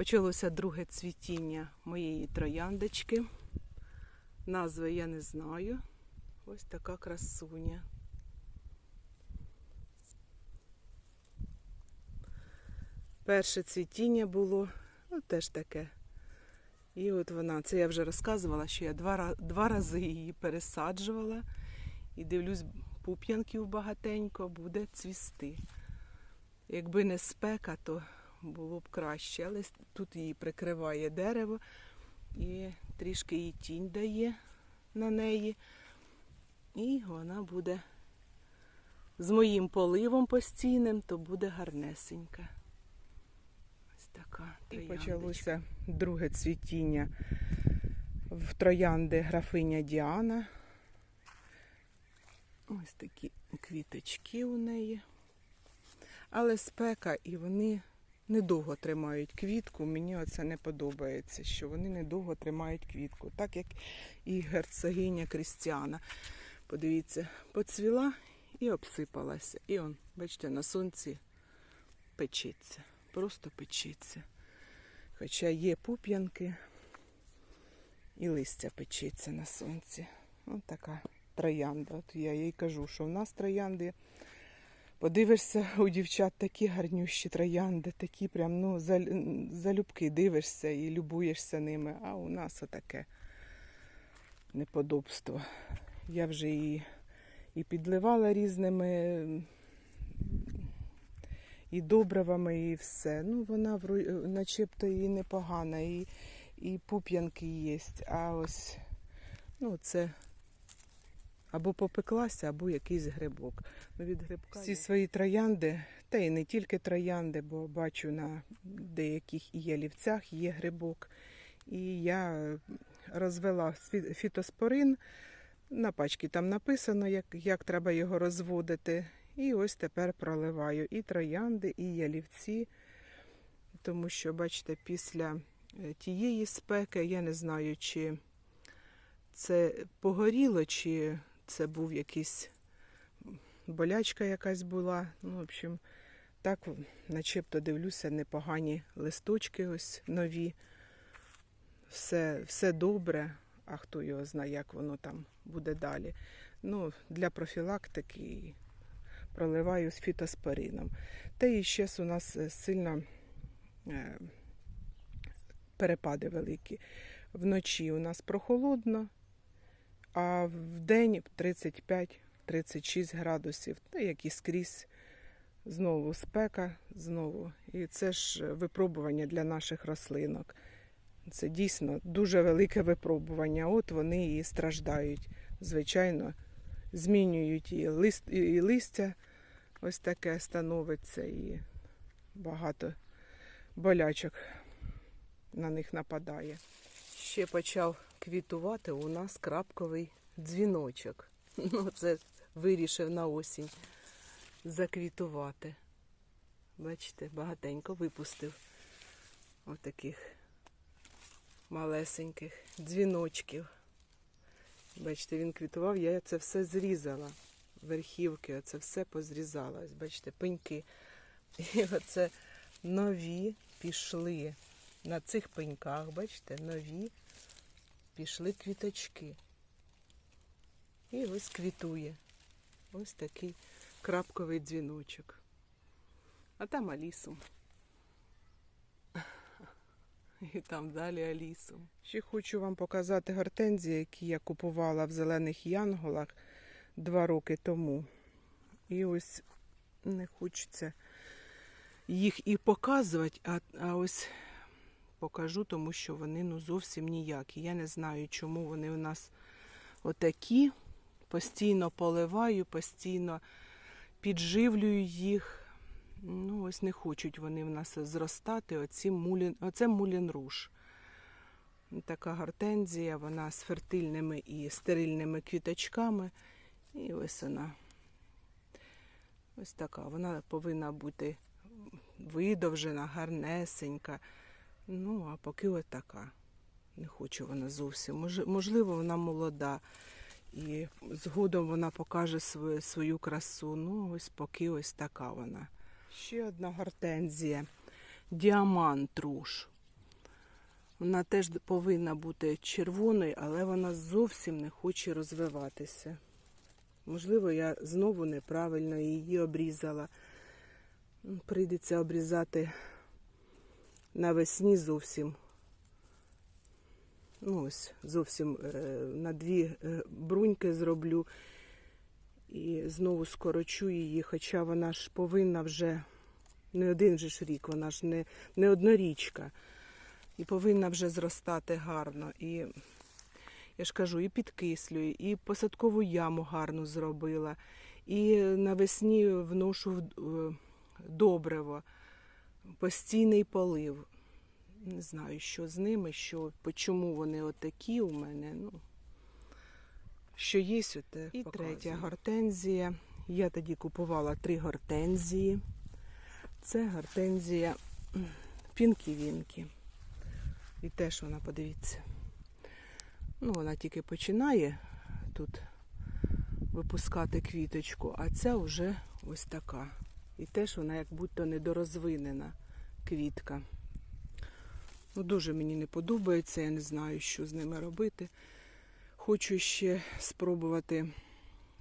Почалося друге цвітіння моєї трояндочки. Назви я не знаю. Ось така красуня. Перше цвітіння було, ну теж таке. І от вона, це я вже розказувала, що я два, два рази її пересаджувала. І дивлюсь, пуп'янків багатенько буде цвісти. Якби не спека, то було б краще. Але тут її прикриває дерево і трішки їй тінь дає на неї. І вона буде з моїм поливом постійним, то буде гарнесенька. Ось така І почалося друге цвітіння в троянди графиня Діана. Ось такі квіточки у неї. Але спека, і вони недовго тримають квітку. Мені оце не подобається, що вони недовго тримають квітку, так як і герцогиня Крістіана. Подивіться, поцвіла і обсипалася. І он, бачите, на сонці печеться. Просто печеться. Хоча є пуп'янки і листя печеться на сонці. Ось така троянда. От я їй кажу, що в нас троянди. Подивишся, у дівчат такі гарнющі троянди, такі прям ну, залюбки дивишся і любуєшся ними, а у нас отаке неподобство. Я вже і, і підливала різними і добривами, і все. Ну, вона начебто і непогана, і, і пуп'янки є. А ось ну, це або попеклася, або якийсь грибок. Ну, від грибка Всі свої троянди, та й не тільки троянди, бо бачу на деяких і ялівцях є грибок. І я розвела фітоспорин. На пачці там написано, як, як треба його розводити. І ось тепер проливаю і троянди, і ялівці. Тому що, бачите, після е, тієї спеки я не знаю, чи це погоріло, чи це був якийсь болячка якась була. Ну, в общем, так, начебто дивлюся, непогані листочки ось нові. Все, все добре, а хто його знає, як воно там буде далі. Ну, для профілактики проливаю з фітоспорином. Та і ще у нас е, сильно е, перепади великі. Вночі у нас прохолодно, а в день 35-36 градусів, та як і скрізь. Знову спека, знову. І це ж випробування для наших рослинок. Це дійсно дуже велике випробування. От вони і страждають. Звичайно, змінюють і, лист, і листя ось таке становиться, і багато болячок на них нападає. Ще почав квітувати у нас крапковий дзвіночок. Ну, це вирішив на осінь заквітувати. Бачите, багатенько випустив отаких малесеньких дзвіночків. Бачите, він квітував, я це все зрізала. Верхівки, оце все позрізала. Бачите, пеньки. І оце нові пішли. На цих пеньках, бачите, нові пішли квіточки. І ось квітує. Ось такий крапковий дзвіночок. А там Алісу. І там далі Алісу. Ще хочу вам показати гортензії, які я купувала в зелених янголах два роки тому. І ось не хочеться їх і показувати, а, а ось покажу, тому що вони ну зовсім ніякі. Я не знаю, чому вони у нас отакі. Постійно поливаю, постійно підживлюю їх. Ну, ось не хочуть вони в нас зростати. Оці мулін, оце мулін руш. Така гортензія, вона з фертильними і стерильними квіточками. І ось вона. Ось така. Вона повинна бути видовжена, гарнесенька. Ну, а поки ось така. Не хочу вона зовсім. Можливо, вона молода. І згодом вона покаже свою, свою красу. Ну, ось поки ось така вона. Ще одна гортензія. Діамант руш. Вона теж повинна бути червоною, але вона зовсім не хоче розвиватися. Можливо, я знову неправильно її обрізала. Прийдеться обрізати навесні зовсім. Ну, ось зовсім е, на дві е, бруньки зроблю і знову скорочу її, хоча вона ж повинна вже не один же ж рік, вона ж не, не однорічка. І повинна вже зростати гарно. І я ж кажу, і підкислюю, і посадкову яму гарно зробила, і навесні вношу в- е, добриво, постійний полив. Не знаю, що з ними, що, чому вони отакі у мене. Ну, що є, оте І показую. третя гортензія. Я тоді купувала три гортензії. Це гортензія Пінкі-Вінкі. І теж вона, подивіться. Ну, вона тільки починає тут випускати квіточку, а ця вже ось така. І теж вона як будто недорозвинена квітка. Ну, дуже мені не подобається, я не знаю, що з ними робити. Хочу ще спробувати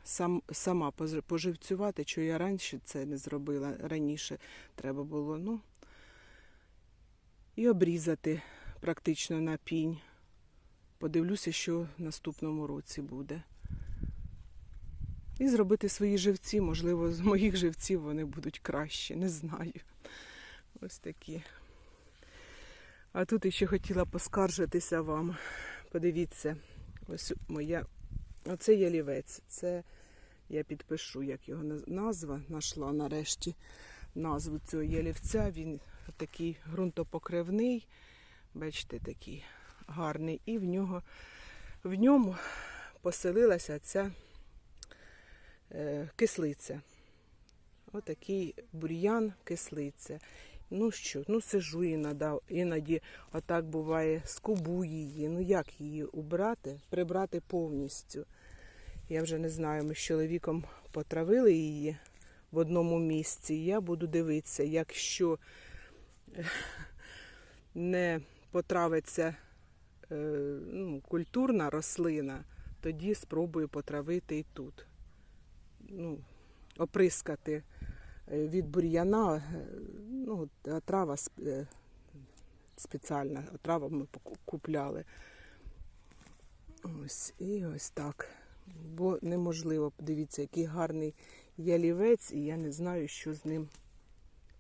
сам, сама поживцювати, що я раніше це не зробила. Раніше треба було, ну, і обрізати практично на пінь. Подивлюся, що в наступному році буде. І зробити свої живці, можливо, з моїх живців вони будуть кращі, не знаю. Ось такі. А тут ще хотіла поскаржитися вам. Подивіться, ось моя. Оце ялівець. Це я підпишу, як його назва. Нашла нарешті назву цього ялівця. Він такий ґрунтопокривний. Бачите, такий гарний. І в нього в ньому поселилася ця кислиця. Отакий бур'ян кислиця. Ну що, ну сижу іноді, отак буває, скубу її. Ну як її убрати, прибрати повністю. Я вже не знаю, ми з чоловіком потравили її в одному місці. Я буду дивитися, якщо е, не потравиться е, ну, культурна рослина, тоді спробую потравити і тут. Ну, оприскати е, від бур'яна, е, ну, трава е, спеціальна, трава ми купляли. Ось і ось так. Бо неможливо, подивіться, який гарний ялівець, і я не знаю, що з ним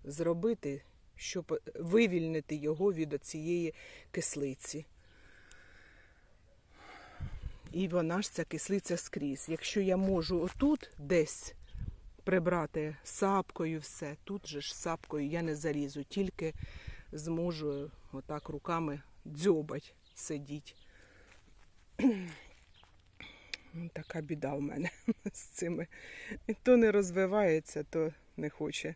зробити, щоб вивільнити його від цієї кислиці. І вона ж ця кислиця скрізь. Якщо я можу отут десь прибрати сапкою все, тут же ж сапкою я не зарізу, тільки зможу отак руками дзьобать сидіть. Ну, Така біда в мене з цими. І то не розвивається, то не хоче.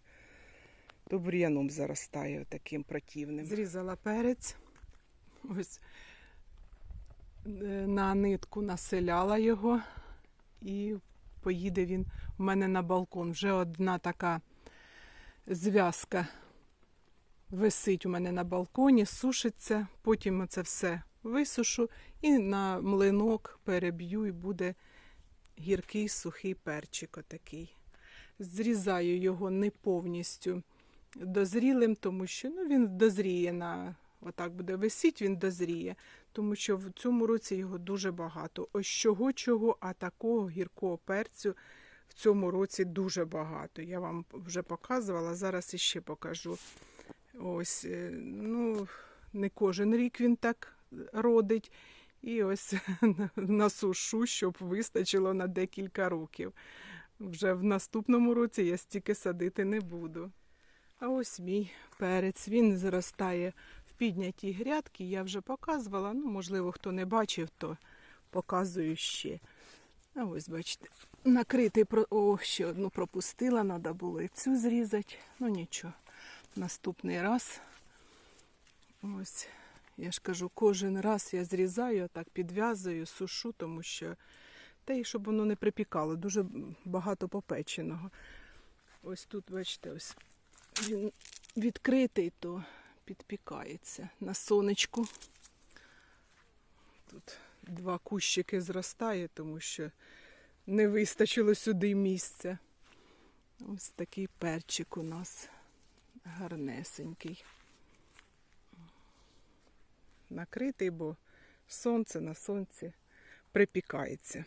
То бур'яном заростає таким противним. Зрізала перець. Ось на нитку населяла його і поїде він у мене на балкон. Вже одна така зв'язка висить у мене на балконі, сушиться, потім це все висушу і на млинок переб'ю, і буде гіркий сухий перчик отакий. Зрізаю його не повністю дозрілим, тому що ну, він дозріє на отак буде висіть, він дозріє, тому що в цьому році його дуже багато. Ось чого чого, а такого гіркого перцю в цьому році дуже багато. Я вам вже показувала, зараз іще покажу. Ось, е, ну, не кожен рік він так родить. І ось насушу, щоб вистачило на декілька років. Вже в наступному році я стільки садити не буду. А ось мій перець. Він зростає в піднятій грядки. Я вже показувала. Ну, можливо, хто не бачив, то показую ще. А ось, бачите, накритий. О, ще одну пропустила, треба було і цю зрізати. Ну нічого, наступний раз. Ось, я ж кажу, кожен раз я зрізаю, так підв'язую, сушу, тому що та й щоб воно не припікало, дуже багато попеченого. Ось тут, бачите, ось він відкритий, то підпікається на сонечку. Тут два кущики зростає, тому що не вистачило сюди місця. Ось такий перчик у нас гарнесенький. Накритий, бо сонце на сонці припікається.